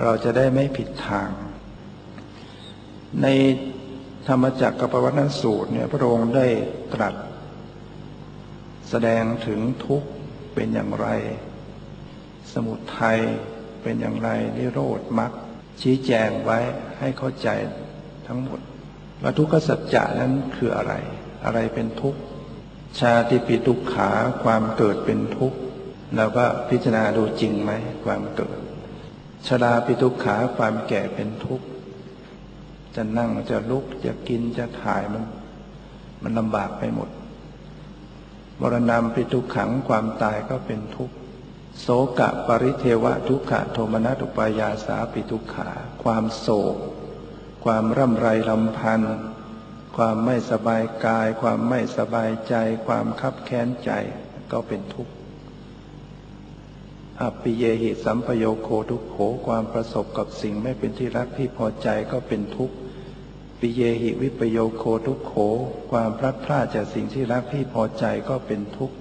เราจะได้ไม่ผิดทาง ในธรรมจักรกับปวัตนสูตรเนี่ยพระองค์ได้ตรัส แสดงถึงทุกข์เป็นอย่างไร สมุทัยเป็นอย่างไรนิโรธมรรคชี้แจงไว้ให้เข้าใจทั้งหมดว่าทุกขสัจจะนั้นคืออะไร อะไรเป็นทุกข์ ชาติปิทุกขาความเกิดเป็นทุกข์เราก็พิจารณาดูจริงไหมความเกิด ชราปิทุกขาความแก่เป็นทุกข์ จะนั่งจะลุกจะกินจะถ่ายมัน มันลำบากไปหมดมรณะปิทุกขังความตายก็เป็นทุกข์โสกะปริเทวะทุกขะโทมนัตุปายาสาปิทุกขา ความโศก ความร่ำไรลำพันธ์ความไม่สบายกาย ความไม่สบายใจ ความคับแค้นใจก็เป็นทุกข์ อปิเยหิสัมปโยโคทุกโขความประสบกับสิ่งไม่เป็นที่รักที่พอใจก็เป็นทุกข์ปิเยหิวิปโยโคทุกโข ความพลัดพรากจากสิ่งที่รักที่พอใจก็เป็นทุกข์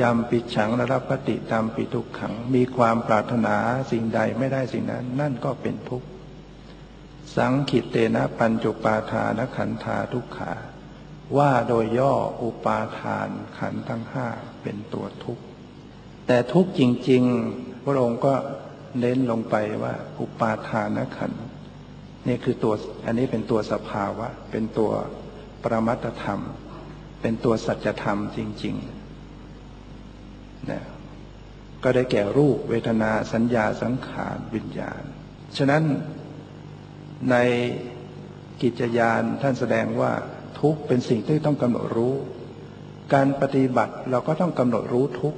ยามปิดฉังและรับปฏิตามปิทุกขัง มีความปรารถนาสิ่งใดไม่ได้สิ่งนั้น นั่นก็เป็นทุกข์สังขิตเตนะปัญจุปาทานขันธาทุกขา ว่าโดยย่ออุปาทานขันทั้งห้าเป็นตัวทุกข์ แต่ทุกจริง ๆ พระองค์ก็เน้นลงไปว่า อุปาทานขันนี่คือตัวอันนี้เป็นตัวสภาวะ เป็นตัวปรมัตธรรม เป็นตัวสัจธรรมจริงๆนะก็ได้แก่รูปเวทนาสัญญาสังขารวิญญาณ ฉะนั้นในกิจยานท่านแสดงว่าทุกเป็นสิ่งที่ต้องกำหนดรู้ การปฏิบัติเราก็ต้องกำหนดรู้ทุก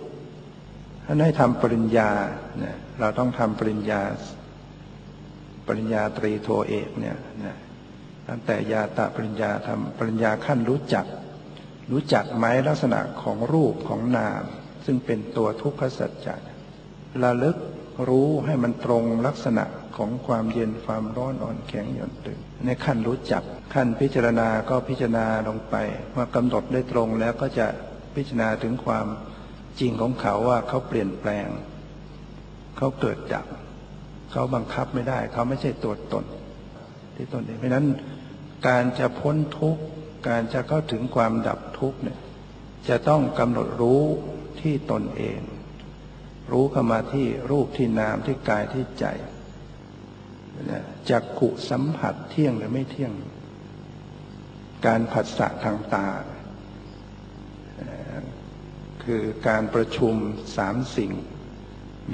ท่านให้ทำปริญญาเนี่ยเราต้องทำปริญญา ปริญญาตรีโทเอกเนี่ยนะตั้งแต่ยาตะปริญญาทำปริญญาขั้นรู้จัก รู้จักไหมลักษณะของรูปของนาม ซึ่งเป็นตัวทุกขสัจจะระลึกรู้ให้มันตรงลักษณะของความเย็นความร้อนอ่อนแข็งหย่อนตึงในขั้นรู้จัก ขั้นพิจารณาก็พิจารณาลงไปว่ากำหนดได้ตรงแล้วก็จะพิจารณาถึงความ จริงของเขาว่าเขาเปลี่ยนแปลง เขาเกิดดับเขาบังคับไม่ได้ เขาไม่ใช่ตัวตน ที่ตนเองเพราะนั้นการจะพ้นทุกข์การจะเข้าถึงความดับทุกข์เนี่ยจะต้องกำหนดรู้ที่ตนเอง รู้เข้ามาที่รูปที่นามที่กายที่ใจจักขุสัมผัสเที่ยงหรือไม่เที่ยง การผัสสะทางตา คือการประชุมสามสิ่ง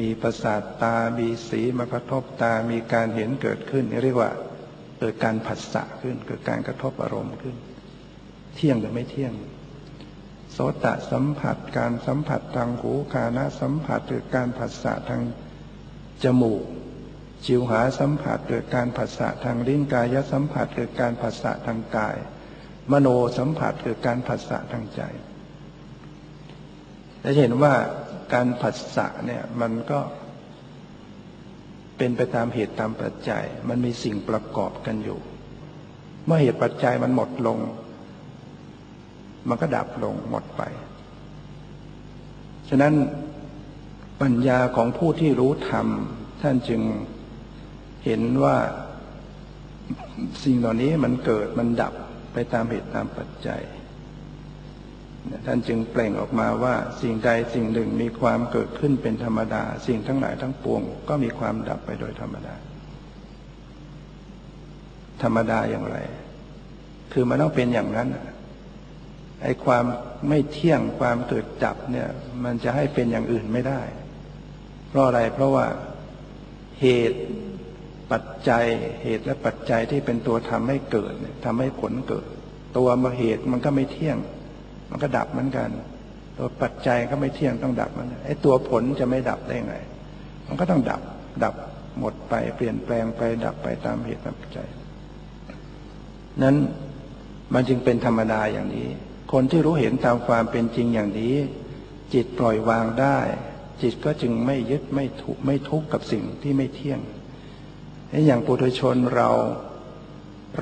มีประสาทตา มีสีมากระทบตา มีการเห็นเกิดขึ้นเรียกว่าเกิดการผัสสะขึ้น เกิดการกระทบอารมณ์ขึ้น เที่ยงหรือไม่เที่ยงโสตสัมผัสการสัมผัสทางหูกานะสัมผัสหรือการผัสสะทางจมูก จิวหาสัมผัสเกิดการผัสสะทางลิ้นกายสัมผัสเกิดการผัสสะทางกาย มโนสัมผัสเกิดการผัสสะทางใจ จะเห็นว่าการผัสสะเนี่ยมันก็เป็นไปตามเหตุตามปัจจัย มันมีสิ่งประกอบกันอยู่ เมื่อเหตุปัจจัยมันหมดลง มันก็ดับลงหมดไป ฉะนั้นปัญญาของผู้ที่รู้ธรรม ท่านจึงเห็นว่าสิ่งเหล่านี้มันเกิดมันดับไปตามเหตุตามปัจจัย ท่านจึงเปล่งออกมาว่าสิ่งใดสิ่งหนึ่งมีความเกิดขึ้นเป็นธรรมดา สิ่งทั้งหลายทั้งปวง ก็มีความดับไปโดยธรรมดา ธรรมดาอย่างไร คือมันต้องเป็นอย่างนั้นไอ้ความไม่เที่ยงความเกิดจับเนี่ย มันจะให้เป็นอย่างอื่นไม่ได้ เพราะอะไรเพราะว่าเหตุปัจจัยเหตุและปัจจัยที่เป็นตัวทำให้เกิดทำให้ผลเกิด ตัวมาเหตุมันก็ไม่เที่ยง มันก็ดับเหมือนกัน ตัวปัจจัยก็ไม่เที่ยงต้องดับมันไอ้ตัวผลจะไม่ดับได้ไง มันก็ต้องดับ ดับหมดไปเปลี่ยนแปลงไปดับไปตามเหตุตามปัจจัย นั้นมันจึงเป็นธรรมดาอย่างนี้ คนที่รู้เห็นตามความเป็นจริงอย่างนี้ จิตปล่อยวางได้ จิตก็จึงไม่ยึดไม่ทุกไม่ทุกข์กับสิ่งที่ไม่เที่ยงอย่างปุถุชนเรา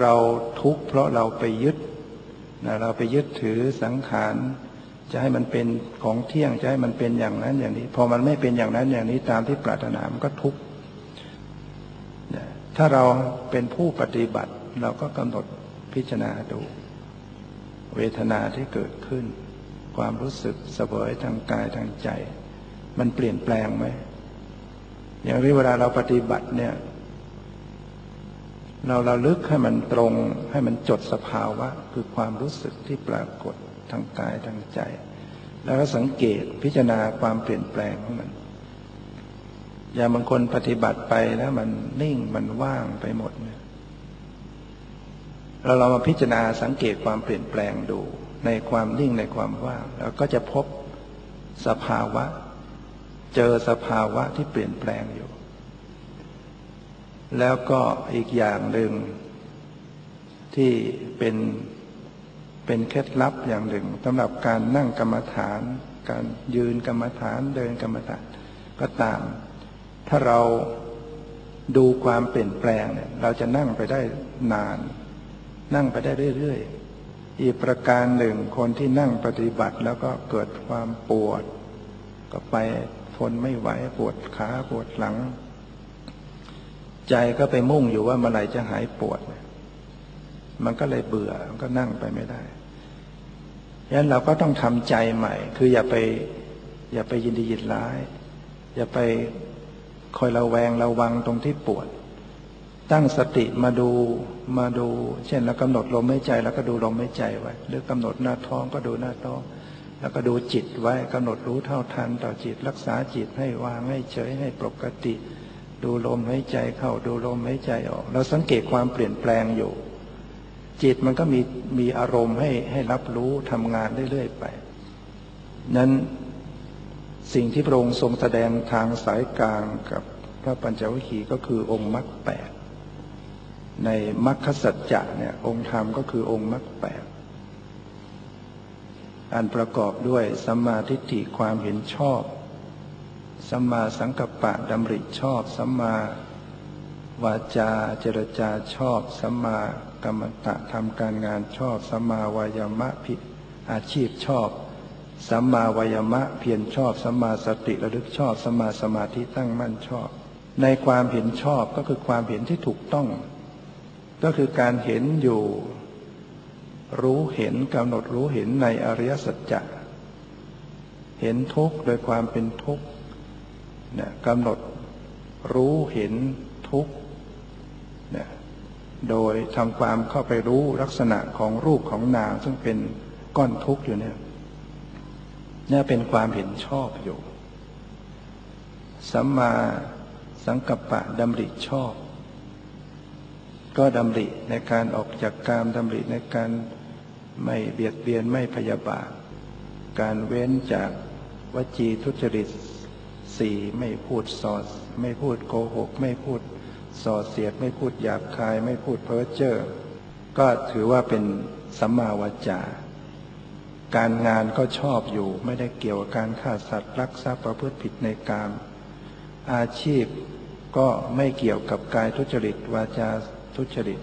เราทุกข์เพราะเราไปยึด นะเราไปยึดถือสังขารจะให้มันเป็นของเที่ยงจะให้มันเป็นอย่างนั้นอย่างนี้ พอมันไม่เป็นอย่างนั้นอย่างนี้ตามที่ปรารถนามันก็ทุกข์ถ้าเราเป็นผู้ปฏิบัติ เราก็กำหนดพิจารณาดู เวทนาที่เกิดขึ้น ความรู้สึกสเสวยทางกายทางใจ มันเปลี่ยนแปลงไหมอย่างที่เวลาเราปฏิบัติเนี่ย เราเราลึกให้มันตรงให้มันจดสภาวะ คือความรู้สึกที่ปรากฏทางกายทางใจ แล้วก็สังเกตพิจารณาความเปลี่ยนแปลงของมัน อย่างบางคนปฏิบัติไปแล้วมันนิ่งมันว่างไปหมดเนี่ยเราเรามาพิจารณาสังเกตความเปลี่ยนแปลงดู ในความนิ่งในความว่างแล้วก็จะพบสภาวะ เจอสภาวะที่เปลี่ยนแปลงอยู่ แล้วก็อีกอย่างหนึ่ง ที่เป็นเป็นเคล็ดลับอย่างหนึ่งสำหรับการนั่งกรรมฐาน การยืนกรรมฐานเดินกรรมฐานก็ตาม ถ้าเราดูความเปลี่ยนแปลงเนี่ยเราจะนั่งไปได้นาน นั่งไปได้เรื่อยๆ อีกประการหนึ่งคนที่นั่งปฏิบัติแล้วก็เกิดความปวด ก็ไปทนไม่ไหวปวดขาปวดหลัง ใจก็ไปมุ่งอยู่ว่าเมื่อไหร่จะหายปวด มันก็เลยเบื่อ มันก็นั่งไปไม่ได้ยันั้นเราก็ต้องทำใจใหม่ คืออย่าไป อย่าไปยินดียินร้าย อย่าไปคอยระแวงระวังตรงที่ปวด ตั้งสติมาดูมาดู เช่นเรากำหนดลมหายใจแล้วก็ดูลมหายใจไว้ หรือกำหนดหน้าท้องก็ดูหน้าท้อง แล้วก็ดูจิตไว้กำหนดรู้เท่าทันต่อจิต รักษาจิตให้วางให้เฉยให้ปกติ ดูลมหายใจเข้าดูลมหายใจออก เราสังเกตความเปลี่ยนแปลงอยู่ จิตมันก็มีมีอารมณ์ให้ให้รับรู้ทำงานเรื่อยๆไป นั้นสิ่งที่พระองค์ทรงแสดงทางสายกลางกับพระปัญจวัคคีย์ก็คือองค์มรรคแปดในมรรคสัจจะเนี่ยองค์ธรรมก็คือองค์มรรคแปดอันประกอบด้วยสัมมาทิฏฐิความเห็นชอบ สัมมาสังกัปปะดำริชอบ สัมมาวาจาเจรจาชอบ สัมมากรรมตะทำการงานชอบ สัมมาวายามะผิอาชีพชอบ สัมมาวายามะเพียรชอบ สัมมาสติระลึกชอบ สัมมาสมาธิตั้งมั่นชอบ ในความเห็นชอบก็คือความเห็นที่ถูกต้อง ก็คือการเห็นอยู่ รู้เห็นกำหนดรู้เห็นในอริยสัจจะเห็นทุกข์โดยความเป็นทุกข์ เนี่ยกำหนดรู้เห็นทุกข์เนี่ยโดยทำความเข้าไปรู้ลักษณะของรูปของนามซึ่งเป็นก้อนทุกข์อยู่เนี่ยเนี่ยเป็นความเห็นชอบอยู่ สัมมาสังกัปปะดำริชอบ ก็ดำริในการออกจากกามดำริในการไม่เบียดเบียนไม่พยาบาท การเว้นจากวจีทุจริต สี่ไม่พูดสอดไม่พูดโกหก ไม่พูดส่อเสียด ไม่พูดหยาบคาย ไม่พูดเพ้อเจ้อก็ถือว่าเป็นสัมมาวาจาการงานก็ชอบอยู่ ไม่ได้เกี่ยวกับการฆ่าสัตว์รักทรัพย์ประพฤติผิดในกามอาชีพก็ไม่เกี่ยวกับกายทุจริตวาจาทุจริต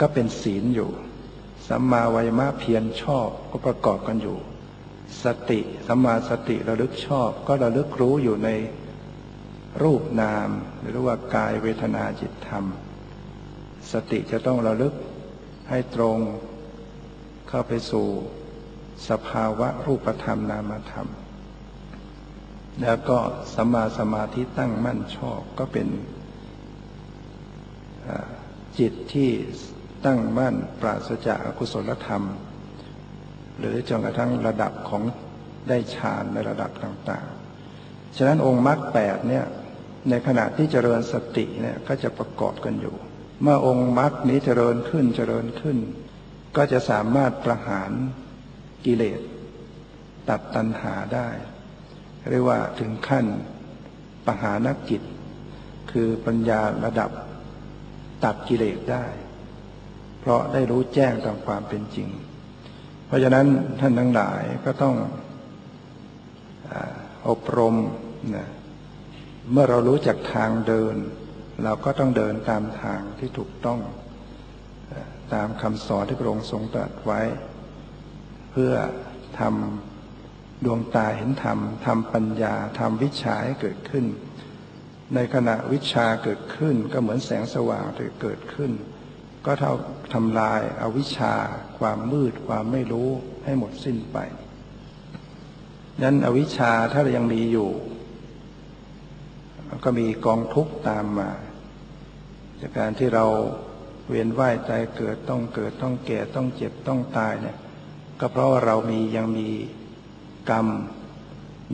ก็เป็นศีลอยู่สัมมาวายมะเพียรชอบก็ประกอบกันอยู่ สติสัมมาสติระลึกชอบ ก็ระลึกรู้อยู่ในรูปนาม หรือว่ากายเวทนาจิตธรรม สติจะต้องระลึกให้ตรงเข้าไปสู่สภาวะรูปธรรมนามธรรม แล้วก็สัมมาสมาธิตั้งมั่นชอบก็เป็นจิตที่ตั้งมั่นปราศจากอกุศลธรรม หรือจนกระทั่งระดับของได้ฌานในระดับต่างๆ ฉะนั้นองค์มรรคแปดเนี่ยในขณะที่เจริญสติเนี่ยก็จะประกอบกันอยู่ เมื่อองค์มรรคนี้เจริญขึ้นเจริญขึ้น ก็จะสามารถประหารกิเลส ตัดตัณหาได้ เรียกว่าถึงขั้นปหานกิจ คือปัญญาระดับตัดกิเลสได้ เพราะได้รู้แจ้งตามความเป็นจริง ราะฉะนั้นท่านทั้งหลายก็ต้องอบรมนะเมื่อเรารู้จักทางเดิน เราก็ต้องเดินตามทางที่ถูกต้องตามคำสอนที่พระองค์ทรงตรัสไว้ เพื่อทำดวงตาเห็นธรรมทำปัญญาทำวิชาให้เกิดขึ้น ในขณะวิชาเกิดขึ้นก็เหมือนแสงสว่างที่เกิดขึ้น ก็เท่าทำลายอาวิชชา ความมืด ความไม่รู้ให้หมดสิ้นไปนั้นอวิชชาถ้าเรายังมีอยู่ ก็มีกองทุกข์ตามมา จากการที่เราเวียนว่ายใจเกิดต้องเกิดต้องแก่ต้องเจ็บต้องตายเนี่ย ก็เพราะาเรามียังมีกรรม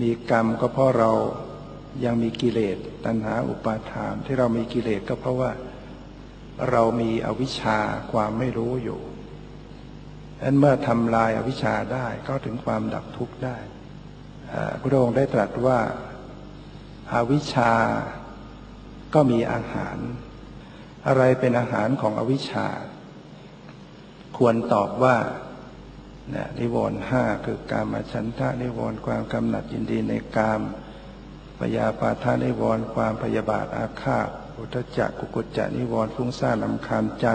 มีกรรมก็เพราะเรายังมีกิเลสตัณหาอุปาทาน ที่เรามีกิเลสก็เพราะว่า เรามีอวิชชาความไม่รู้อยู่ดังนั้นเมื่อทำลายอวิชชาได้ก็ถึงความดับทุกข์ได้พระองค์ได้ตรัสว่าอาวิชชาก็มีอาหาร อะไรเป็นอาหารของอวิชชา ควรตอบว่านิวรณ์ห้าคือการมาฉันทะนิวรณ์ความกำหนัดยินดีในกามปยาปาทานิวรณ์ความพยาบาทอาฆาต อุทจักกุกุจจะนิวรณ์ฟุ้งซ่านลำคาญใจ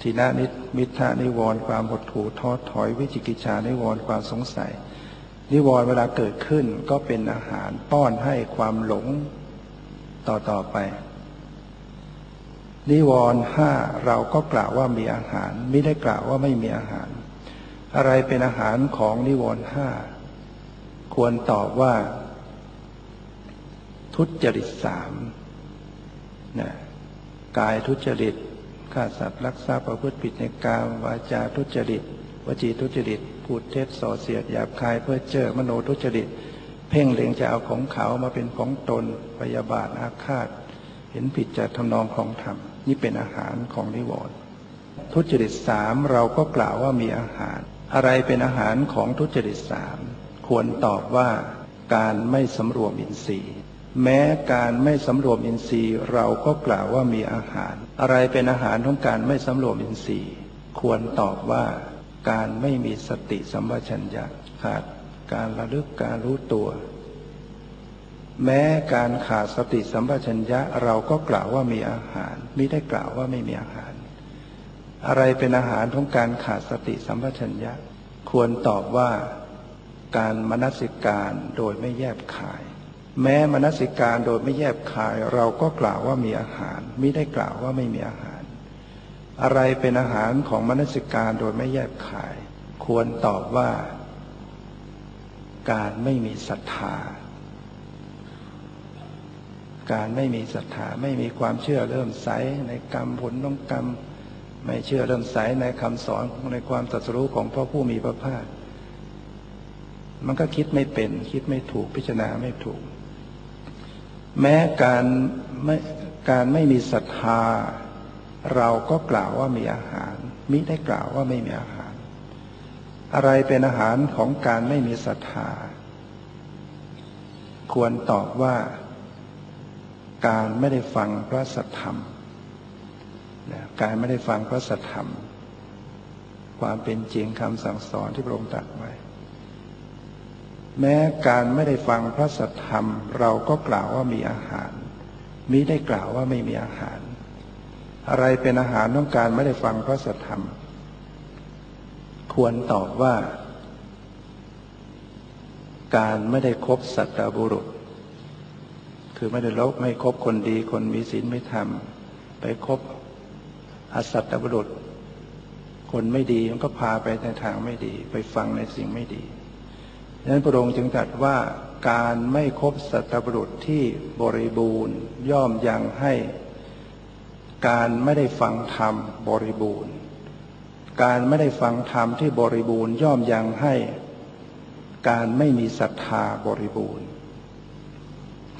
ทีนานิมิทานิวรณ์ความหดหู่ท้อถอยวิจิกิจานิวรณ์ความสงสัย นิวรณ์เวลาเกิดขึ้นก็เป็นอาหารป้อนให้ความหลงต่อต่อไป นิวรณ์ห้าเราก็กล่าวว่ามีอาหาร ไม่ได้กล่าวว่าไม่มีอาหาร อะไรเป็นอาหารของนิวรณ์ห้าควรตอบว่า ทุจริตสาม นะกายทุจริตฆ่าสัตว์รักทรัพย์ประพฤติผิดในกามวาจาทุจริต วจีทุจริตพูดเท็จส่อเสียดหยาบคายเพื่อเจอมโนทุจริต เพ่งเล็งจะเอาของเขามาเป็นของตนพยาบาทอาฆาต เห็นผิดจากทำนองของธรรม นี่เป็นอาหารของนิวรณ์ทุจริตสามเราก็กล่าวว่ามีอาหาร อะไรเป็นอาหารของทุจริตสามควรตอบว่าการไม่สำรวมอินทรีย์ แม้การไม่สำรวมอินทรีย์เราก็กล่าวว่ามีอาหาร อะไรเป็นอาหารของการไม่สำรวมอินทรีย์ ควรตอบว่าการไม่มีสติสัมปชัญญะขาดการระลึกการรู้ตัว แม้การขาดสติสัมปชัญญะเราก็กล่าวว่ามีอาหารไม่ได้กล่าวว่าไม่มีอาหาร อะไรเป็นอาหารของการขาดสติสัมปชัญญะ ควรตอบว่าการมนสิการโดยไม่แยบขาย แม้มนสิการโดยไม่แยบคาย เราก็กล่าวว่ามีอาหารไม่ได้กล่าวว่าไม่มีอาหาร อะไรเป็นอาหารของมนสิการโดยไม่แยบคาย ควรตอบว่า การไม่มีศรัทธา การไม่มีศรัทธาไม่มีความเชื่อเริ่มใสในกรรมผลต้องกรรม ไม่เชื่อเริ่มใสในคำสอนในความตรัสรู้ของพระผู้มีพระภาคมันก็คิดไม่เป็น คิดไม่ถูกพิจารณาไม่ถูก แม้การไม่การไม่มีศรัทธา เราก็กล่าวว่ามีอาหาร มิได้กล่าวว่าไม่มีอาหาร อะไรเป็นอาหารของการไม่มีศรัทธา ควรตอบว่า การไม่ได้ฟังพระสัทธรรมการไม่ได้ฟังพระสัทธรรม ความเป็นจริงคำสั่งสอนที่พระองค์ตรัสไว้ แม้การไม่ได้ฟังพระสัทธรรม เราก็กล่าวว่ามีอาหารมิได้กล่าวว่าไม่มีอาหาร อะไรเป็นอาหารต้องการไม่ได้ฟังพระสัทธรรม ควรตอบว่า การไม่ได้คบสัตบุรุษ คือไม่ได้ลบไม่คบคนดีคนมีศีลไม่ทำไปคบอสัตบุรุษ คนไม่ดีมันก็พาไปในทางไม่ดี ไปฟังในสิ่งไม่ดี นั้นพระองค์จึงตรัสว่าการไม่คบสัตบุรุษที่บริบูรณ์ย่อมยังให้ การไม่ได้ฟังธรรมบริบูรณ์ การไม่ได้ฟังธรรมที่บริบูรณ์ ย่อมยังให้ การไม่มีศรัทธาบริบูรณ์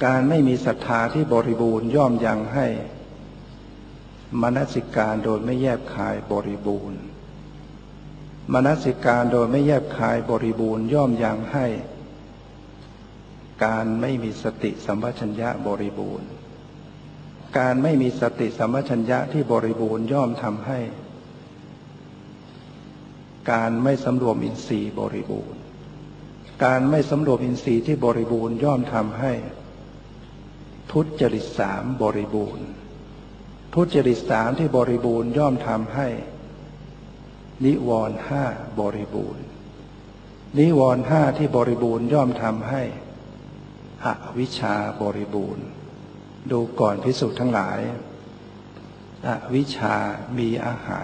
การไม่มีศรัทธาที่บริบูรณ์ย่อมยังให้มนสิการโดยไม่แยบคายบริบูรณ์ มนสิการโดยไม่แยบคายบริบูรณ์ย่อมยังให้ การไม่มีสติสัมปชัญญะบริบูรณ์ การไม่มีสติสัมปชัญญะที่บริบูรณ์ย่อมทำให้ การไม่สำรวมอินทรีย์บริบูรณ์ การไม่สำรวมอินทรีย์ที่บริบูรณ์ย่อมทำให้ ทุจริตสามบริบูรณ์ ทุจริตสามที่บริบูรณ์ย่อมทำให้ นิวรณ์ห้าบริบูรณ์ นิวรณ์ห้าที่บริบูรณ์ย่อมทำให้อวิชชาบริบูรณ์ ดูก่อนพิสูจน์ทั้งหลายอวิชชามีอาหาร